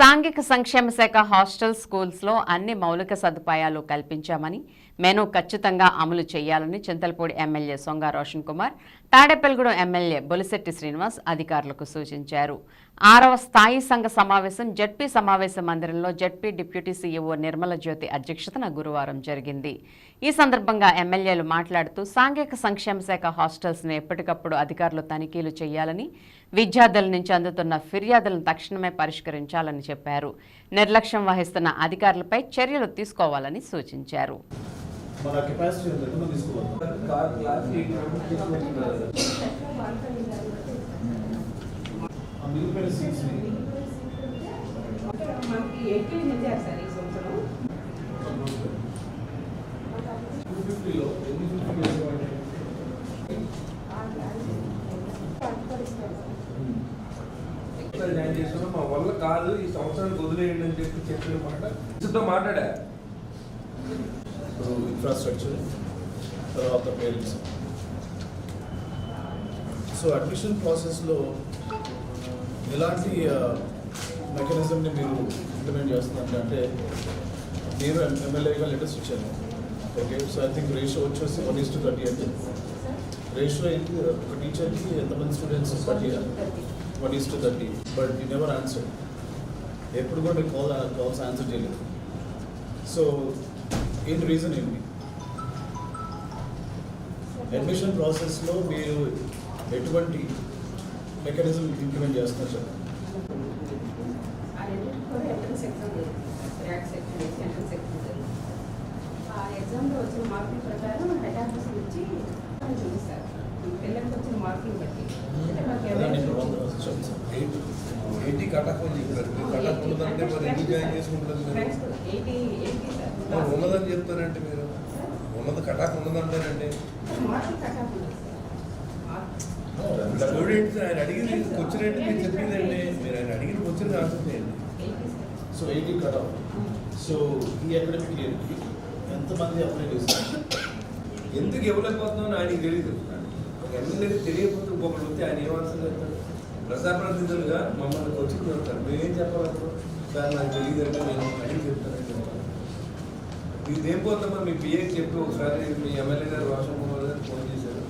సాంఘిక సంక్షేమ శాఖ హాస్టల్ స్కూల్స్లో అన్ని మౌలిక సదుపాయాలు కల్పించామని మెను ఖచ్చితంగా అమలు చేయాలని చింతలపూడి ఎమ్మెల్యే సొంగ రోషన్ కుమార్ తాడేపల్లిగూడెం ఎమ్మెల్యే బొలిశెట్టి శ్రీనివాస్ అధికారులకు సూచించారు. ఆరవ స్థాయి సంఘ సమావేశం జడ్పీ సమావేశ మందిరంలో ZP deputy CEO Nirmala Jyothi అధ్యక్షతన గురువారం జరిగింది. ఈ సందర్భంగా ఎమ్మెల్యేలు మాట్లాడుతూ సాంఘిక సంక్షేమ శాఖ హాస్టల్స్ను ఎప్పటికప్పుడు అధికారులు తనిఖీలు చేయాలని విద్యార్థుల నుంచి అందుతున్న ఫిర్యాదులను తక్షణమే పరిష్కరించాలని చెప్పారు. నిర్లక్ష్యం వహిస్తున్న అధికారులపై చర్యలు తీసుకోవాలని సూచించారు. మన కెపాసిటీ జాయిన్ చేస్తున్నాం మా వల్ల కాదు ఈ సంవత్సరానికి వదిలేయండి అని చెప్పి చెప్పిన మాట. ఇసుతో మాట్లాడా? ఇప్పుడు ఇన్ఫ్రాస్ట్రక్చర్ తర్వాత పేరెంట్స్. సో అడ్మిషన్ ప్రాసెస్లో ఎలాంటి మెకానిజంని మీరు ఇంప్లిమెంట్ చేస్తున్నారు? అంటే నేను ఎమ్మెల్యేగా లెటర్స్ ఇచ్చాను. Okay so I think ratio వచ్చేసి వన్ ఈస్ టు థర్టీ అంటే రేషియో ఏంటి? ఒక టీచర్కి ఎంతమంది students thirty one is to thirty but you never answer ఎప్పుడు కూడా కాల్ కాల్స్ ఆన్సర్ చేయలేదు. సో ఏంటి రీజన్ ఏంటి అడ్మిషన్ ప్రాసెస్లో మీరు ఎటువంటి మెకానిజం ఇంప్లిమెంట్ చేస్తున్నారు సార్ ఎగ్జామ్లో వచ్చిన మార్కుల ప్రకారం హెడ్ ఆఫీస్ నుంచి చూపిస్తారు పిల్లలకి వచ్చిన మార్కులు బట్టి అంటే మాకు అదే ఇప్పుడు ఎవరైనా- వంద చెప్పండి సార్ ఎయిట్ ఎయిటీ కటక్ అని చెప్పారు మీరు ఉన్నదంటే మరి ఎందుకు జాయిన్ చేసుకుంటారు మీరు? ఉన్నదని చెప్తారంటే మీరు? ఉన్నది కటాక్ ఉన్నదంటారండి? స్టూడెంట్స్ ఆయన అడిగింది క్వశ్చన్ ఏంటి? మీరు చెప్పిందండి. మీరు ఆయన అడిగిన క్వశ్చన్ ఆన్సర్ చేయండి. So eighty cut off so ఈ అకాడమిక్ ఇయర్కి ఎంతమంది అప్లై చేస్తారు ఎందుకు ఇవ్వలేకపోతున్నామని ఆయనకి తెలియదు ఎమ్మెల్యేకి తెలియకపోతే ఇంకొకటి వస్తే ఆయన ఏం ఆన్సర్ చేస్తారు? ప్రజాప్రతినిధులుగా మమ్మల్ని వచ్చి చెప్తారు మేమేం చెప్పాలి సార్ నాకు తెలియదు అంటే నేను అడిగి చెప్తానని చెప్పాలి ఇది ఏం పోతుందమ్మా మీ పిఏకి చెప్పి ఒకసారి మీ ఎమ్మెల్యే గారు రోషన్ కుమార్ గారు ఫోన్ చేశారు.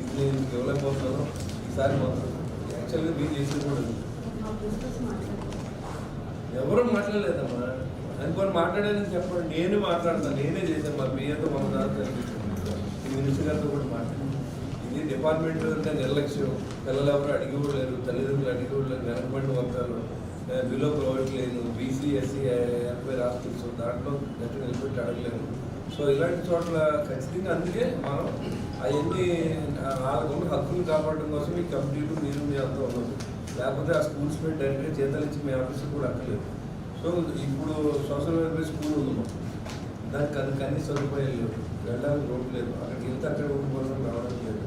ఇది నేను ఇంక ఇవ్వలేకపోతున్నాను ఈసారి మాత్రం యాక్చువల్గా మీరు చేసేది కూడా ఎవరు మాట్లాడలేదమ్మా? అనుకోని మాట్లాడాలని చెప్పండి. నేను మాట్లాడతాను. నేనే చేశాను. మా పిఏతో మన దాంట్లో ఈ మినిస్టర్ గారితో కూడా మాట్లాడాను. ఇది డిపార్ట్మెంట్ అంటే నిర్లక్ష్యం. పిల్లలు ఎవరు అడిగి కూడా లేరు. తల్లిదండ్రులు అడిగి కూడా లేరు. బిలో పోవట్లేదు. లేదు బీసీ ఎస్సీ ఎనభై దాంట్లో గట్టి నిలబెట్టి అడగలేము. సో ఇలాంటి చోట్ల ఖచ్చితంగా అందుకే మనం అవన్నీ నాలుగు హక్కులు కాపాడడం కోసం ఈ కమిటీలు మీరు మీ అంతా ఉండదు లేకపోతే ఆ స్కూల్స్ మీద డైరెక్ట్గా జీతాలు ఇచ్చి మీ ఆఫీస్కి కూడా అక్కలేదు సో ఇప్పుడు సోషల్ వెల్ఫేర్ స్కూల్ ఉంది మాకు. దానికి అది కన్నీ సదుపాయాలు లేవు. వెళ్ళడానికి రోడ్డు లేదు. అక్కడికి వెళ్తే అక్కడ ఉండిపోవడం రావడం లేదు.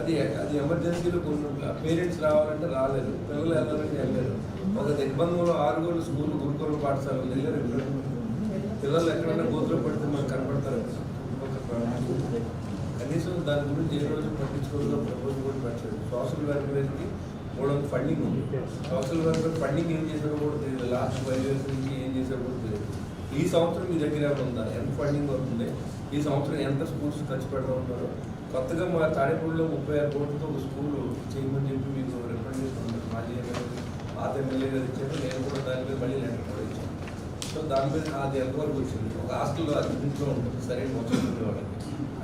అది అది ఎమర్జెన్సీలో కొన్ని పేరెంట్స్ రావాలంటే రాలేదు. పిల్లలు వెళ్ళాలంటే వెళ్ళలేదు ఒక దిగ్బంధంలో ఆరుగురు స్కూల్ గురుకుల పాఠశాల వెళ్ళారు పిల్లలు ఎక్కడైనా గోతులో పడితే మనకు కనపడతారు కనీసం దాని గురించి ఏ రోజు పట్టించుకోవడం ప్రభుత్వం కూడా పెట్టలేదు. సోషల్ వెల్ఫేర్కి కూడా ఫండింగ్ ఉంది. సోషల్ వెల్ఫేర్ ఫండింగ్ ఏం చేశారో కూడా తెలియదు. లాస్ట్ ఫైవ్ ఇయర్స్ నుంచి ఏం చేశారో కూడా తెలియదు. ఈ సంవత్సరం మీ దగ్గర ఉందా? ఎంత ఫండింగ్ అవుతుంది? ఈ సంవత్సరం ఎంత స్కూల్స్ ఖర్చు పెడతా ఉంటారు? కొత్తగా మా తాడేపూడిలో ముప్పై ఆరు కోట్లతో ఒక స్కూల్ చేయమని చెప్పి మీకు రికమెండ్ చేస్తున్నారు మాజీ ఎమ్మెల్యే పాత ఎమ్మెల్యే గారు ఇచ్చారు నేను కూడా దాని మీద మళ్ళీ లెటర్ కూడా ఇచ్చాను సో దాని మీద అది ఎంతవరకు వచ్చింది? ఒక హాస్టల్లో అది ఇంట్లో ఉంటుంది సరే మొత్తం వాళ్ళకి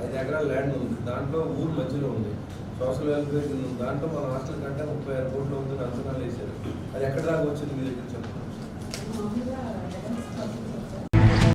ఐదు ఎకరాల ల్యాండ్ ఉంది. దాంట్లో ఊరు మధ్యలో ఉంది. సోషల్ వెల్ఫేర్ ఉంది. దాంట్లో మన హాస్టల్ కంటే ముప్పై ఆరు కోట్లు ఉంది అంచనాలు వేశారు అది ఎక్కడ దాకా వచ్చింది మీ దగ్గర చెప్పండి.